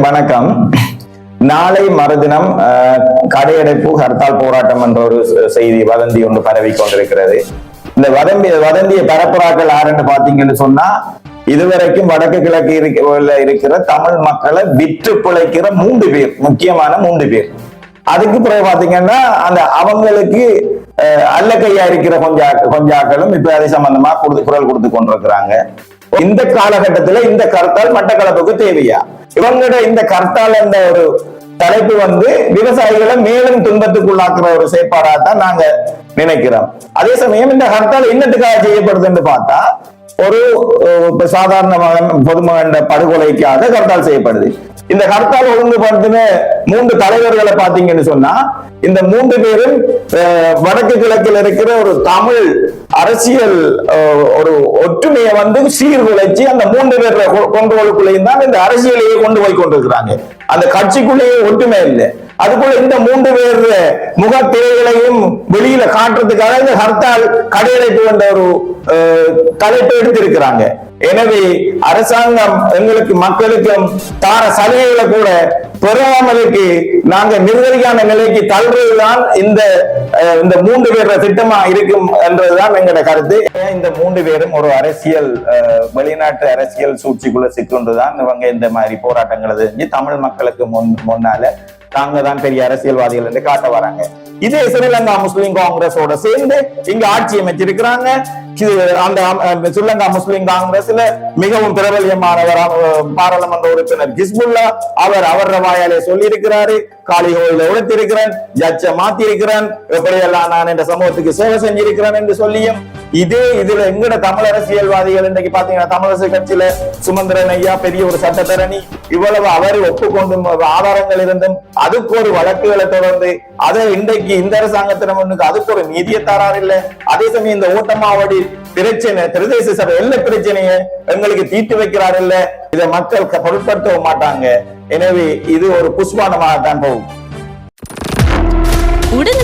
வணக்கம். நாளை மறுதினம் கடையடைப்பு ஹர்த்தால் போராட்டம் என்ற ஒரு செய்தி வதந்தி ஒன்று பரவி கொண்டிருக்கிறது. இந்த வதந்தி வதந்திய பரப்புராக்கள் யாருன்னு பாத்தீங்கன்னு சொன்னா இதுவரைக்கும் வடக்கு கிழக்கு இருக்க- இருக்கிற தமிழ் மக்களை விற்று பிழைக்கிற மூன்று பேர் முக்கியமான மூன்று பேர். அதுக்கு பிறகு பாத்தீங்கன்னா அந்த அவங்களுக்கு அல்ல கையா இருக்கிற கொஞ்சா கொஞ்சாக்களும் இப்ப அது சம்பந்தமா குரல் கொடுத்து கொண்டிருக்கிறாங்க. இந்த காலகட்டத்துல இந்த கருத்தால் மட்டக்களப்புக்கு தேவையா? இவங்களோட இந்த கர்த்தால் என்ற ஒரு தலைப்பு வந்து விவசாயிகளை மேலும் துன்பத்துக்குள்ளாக்குற ஒரு செயற்பாடா தான் நாங்க நினைக்கிறோம். அதே சமயம் இந்த ஹர்த்தால் என்னத்துக்காக செய்யப்படுதுன்னு பார்த்தா ஒரு சாதாரண மகன் பொதுமகன் படுகொலைக்காக ஹர்த்தால் செய்யப்படுது. இந்த ஹர்த்தால் ஒழுங்குபடுத்தின மூன்று தலைவர்களை பாத்தீங்கன்னு சொன்னா இந்த மூன்று பேரும் வடக்கு கிழக்கில் இருக்கிற ஒரு தமிழ் அரசியல் ஒரு ஒற்றுமையை வந்து சீர்குலைச்சு அந்த மூன்று பேர் கொண்டோளுக்குள்ளேயும் தான் இந்த அரசியலையே கொண்டு போய் கொண்டிருக்கிறாங்க. அந்த கட்சிக்குள்ளேயே ஒற்றுமை இல்லை. அதுக்குள்ள இந்த மூன்று பேர் முக தேவைகளையும் வெளியில காட்டுறதுக்காக இந்த ஹர்த்தால் கடையடைப்பு என்ற ஒரு தலைப்பு எடுத்திருக்கிறாங்க. எனவே அரசாங்கம் எங்களுக்கு மக்களுக்கும் தார சலுகைகளை கூட பெறாமலுக்கு நாங்க நிர்வகிக்கான நிலைக்கு தள்ளுறதுதான் இந்த இந்த மூன்று பேர திட்டமா இருக்கும் என்றதுதான் எங்களோட கருத்து. ஏன் இந்த மூன்று பேரும் ஒரு அரசியல் அஹ், வெளிநாட்டு அரசியல் சூழ்ச்சிக்குள்ள சிக்கொண்டுதான் இவங்க இந்த மாதிரி போராட்டங்களை செஞ்சு தமிழ் மக்களுக்கு முன் முன்னால தாங்க தான் பெரிய அரசியல்வாதிகள் என்று காட்ட வராங்க. இதே ஸ்ரீலங்கா முஸ்லிம் காங்கிரஸோட சேர்ந்து இங்க ஆட்சி அமைச்சிருக்கிறாங்க. அந்த ஸ்ரீலங்கா முஸ்லிம் காங்கிரஸ்ல மிகவும் பிரபலியமானவர் பாராளுமன்ற உறுப்பினர் ஹிஸ்புல்லா. அவர் அவர் வாயாலே சொல்லி இருக்கிறாரு காளிகோயில உழைத்திருக்கிறேன் ஜட்ஜ மாத்தி இருக்கிறேன் எப்படியெல்லாம் நான் இந்த சமூகத்துக்கு சேவை செஞ்சிருக்கிறேன் என்று சொல்லியும் இதே இதுல எங்கட தமிழ் அரசியல்வாதிகள் இன்னைக்கு பாத்தீங்கன்னா தமிழரசு கட்சியில சுமந்திரன் ஐயா பெரிய ஒரு சட்டத்தரணி. இவ்வளவு அவர் ஒப்புக்கொண்டும் ஆதாரங்கள் இருந்தும் அதுக்கு ஒரு வழக்குகளை தொடர்ந்து அதை இன்றைக்கு இந்த அரசாங்கத்திடம் ஒண்ணுக்கு அதுக்கு ஒரு நிதியை தராறு இல்ல. அதே சமயம் இந்த ஓட்டமாவடி பிரச்சனை பிரதேச சபை எல்லா பிரச்சனையை எங்களுக்கு தீட்டு வைக்கிறார் இல்ல. இதை மக்கள் பொருட்படுத்தவும் மாட்டாங்க. எனவே இது ஒரு புஷ்பானமாக தான் போகும்.